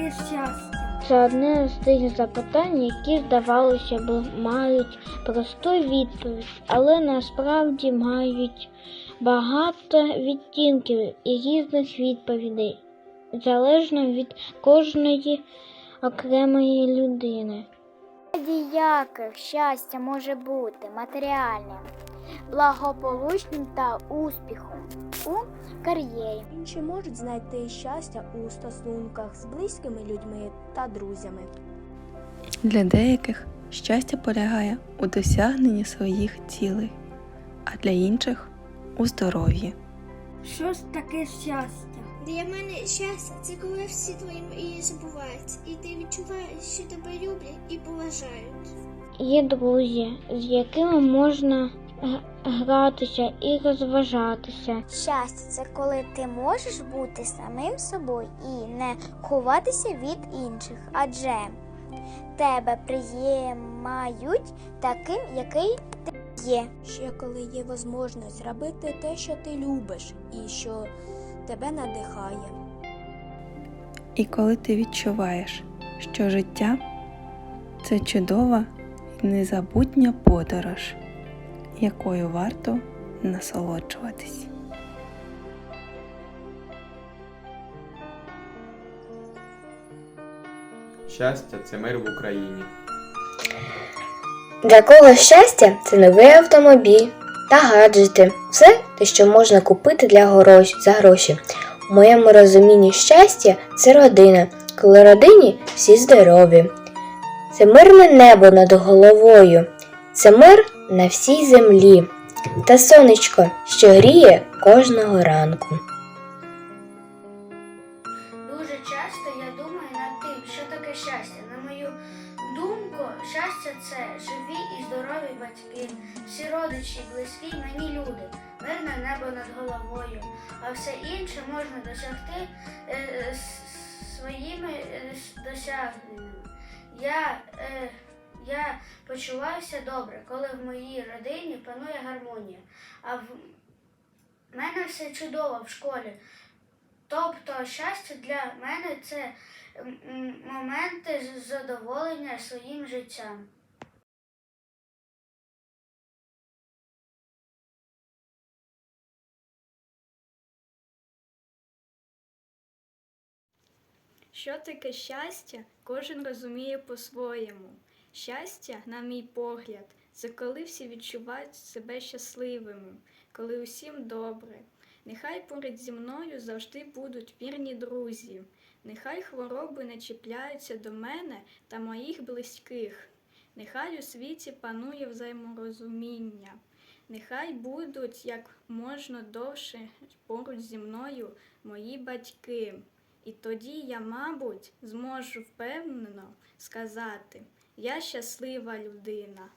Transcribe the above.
таке щастя? Це одне з тих запитань, які, здавалося б, мають просту відповідь, але насправді мають багато відтінків і різних відповідей, залежно від кожної окремої людини. Яке щастя може бути матеріальним, благополучним та успіхом у кар'єрі. Інші можуть знайти щастя у стосунках з близькими людьми та друзями. Для деяких щастя полягає у досягненні своїх цілей, а для інших у здоров'ї. Що ж таке щастя? Для мене щастя це коли всі твої мрії забуваються, і ти відчуваєш, що тебе люблять і поважають. Є друзі, з якими можна гратися і розважатися. Щастя це коли ти можеш бути самим собою і не ховатися від інших, адже тебе приймають таким, який ти є. Ще коли є можливість робити те, що ти любиш, і що тебе надихає. І коли ти відчуваєш, що життя це чудова і незабутня подорож, якою варто насолоджуватись. Щастя це мир в Україні. Для когось щастя це новий автомобіль та гаджети. Все те, що можна купити для гроші, за гроші. У моєму розумінні щастя це родина, коли родині всі здорові. Це мирне небо над головою, це мир на всій землі та сонечко, що гріє кожного ранку. Дуже часто я думаю над тим, що таке щастя. На мою думку, щастя це живі і здорові батьки, всі родичі, близькі мені люди, мирне небо над головою, а все інше можна досягти е, е, своїми е, досягненнями. Я, е, я почуваюся добре, коли в моїй родині панує гармонія, а в мене все чудово в школі. Тобто щастя для мене це моменти задоволення своїм життям. Що таке щастя, кожен розуміє по-своєму. Щастя, на мій погляд, це коли всі відчувають себе щасливими, коли усім добре. Нехай поряд зі мною завжди будуть вірні друзі. Нехай хвороби не чіпляються до мене та моїх близьких. Нехай у світі панує взаєморозуміння. Нехай будуть як можна довше поруч зі мною мої батьки. І тоді я, мабуть, зможу впевнено сказати, я щаслива людина.